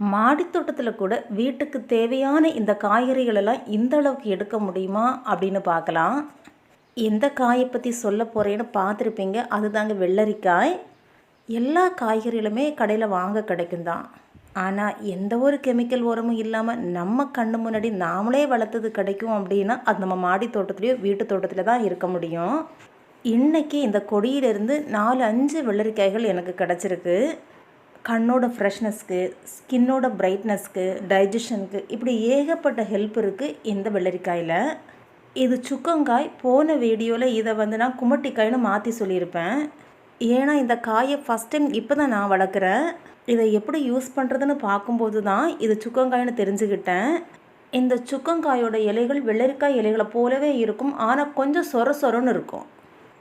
மாடித்தோட்டத்தில் கூட வீட்டுக்கு தேவையான இந்த காய்கறிகளெல்லாம் இந்த அளவுக்கு எடுக்க முடியுமா அப்படின்னு பார்க்கலாம். எந்த காயை பற்றி சொல்ல போகிறேன்னு பார்த்துருப்பீங்க. அதுதாங்க வெள்ளரிக்காய். எல்லா காய்கறிகளுமே கடையில் வாங்க கிடைக்கும் தான் ஆனால் எந்த ஒரு கெமிக்கல் உரமும் இல்லாமல் நம்ம கண்ணு முன்னாடி நாமளே வளர்த்தது கிடைக்கும் அப்படின்னா அது நம்ம மாடி தோட்டத்துலேயோ வீட்டு தோட்டத்தில் தான் இருக்க முடியும். இன்றைக்கி இந்த கொடியிலிருந்து நாலு அஞ்சு வெள்ளரிக்காய்கள் எனக்கு கிடச்சிருக்கு. கண்ணோட ஃப்ரெஷ்னஸ்க்கு ஸ்கின்னோட பிரைட்னஸ்க்கு டைஜஷனுக்கு இப்படி ஏகப்பட்ட ஹெல்ப் இருக்குது இந்த வெள்ளரிக்காயில். இது சுக்கங்காய் போன வீடியோவில் இதை வந்து நான் குமட்டிக்காய்னு மாற்றி சொல்லியிருப்பேன். ஏன்னா இந்த காயை ஃபஸ்ட் டைம் இப்போ தான் நான் வளர்க்குறேன். இதை எப்படி யூஸ் பண்ணுறதுன்னு பார்க்கும்போது தான் இது சுக்கங்காய்னு தெரிஞ்சுக்கிட்டேன் இந்த சுக்கங்காயோட இலைகள் வெள்ளரிக்காய் இலைகளை போலவே இருக்கும். ஆனால் கொஞ்சம் சொர சொரன்னு இருக்கும்.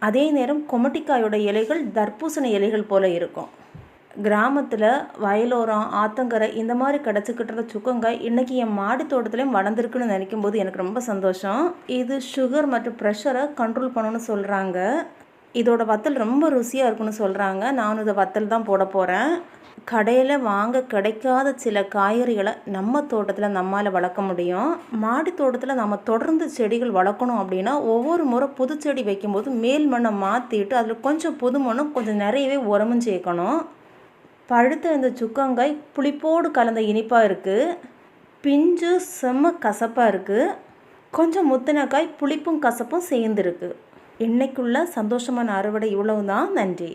அதே நேரம் கொமட்டிக்காயோட இலைகள் தர்பூசணி இலைகள் போல இருக்கும். கிராமத்தில் வயலோரம் ஆத்தங்கரை இந்த மாதிரி கிடச்சிக்கிட்டு இருந்த சுக்கங்காய் இன்றைக்கி என் மாடி தோட்டத்துலேயும் வளர்ந்துருக்குன்னு நினைக்கும் போது எனக்கு ரொம்ப சந்தோஷம். இது சுகர் மற்றும் ப்ரெஷரை கண்ட்ரோல் பண்ணணும்னு சொல்கிறாங்க இதோட வத்தல் ரொம்ப ருசியாக இருக்குன்னு சொல்கிறாங்க நானும் இதை வத்தல் தான் போட போகிறேன் கடையில் வாங்க கிடைக்காத சில காய்கறிகளை நம்ம தோட்டத்தில் நம்மால் வளர்க்க முடியும். மாடி தோட்டத்தில் நம்ம தொடர்ந்து செடிகள் வளர்க்கணும் அப்படின்னா ஒவ்வொரு முறை புது செடி வைக்கும்போது மேல் மண்ணை மாற்றிட்டு அதில் கொஞ்சம் புது மண்ணும் கொஞ்சம் நிறையவே உரமும் சேர்க்கணும். பழுத்த இந்த சுக்கங்காய் புளிப்போடு கலந்த இனிப்பாக இருக்குது பிஞ்சு செம்ம கசப்பாக இருக்குது கொஞ்சம் முத்தினக்காய் புளிப்பும் கசப்பும் சேர்ந்துருக்கு. இன்னைக்குள்ள சந்தோஷமான அறுவடை இவ்வளவு தான் நன்றி.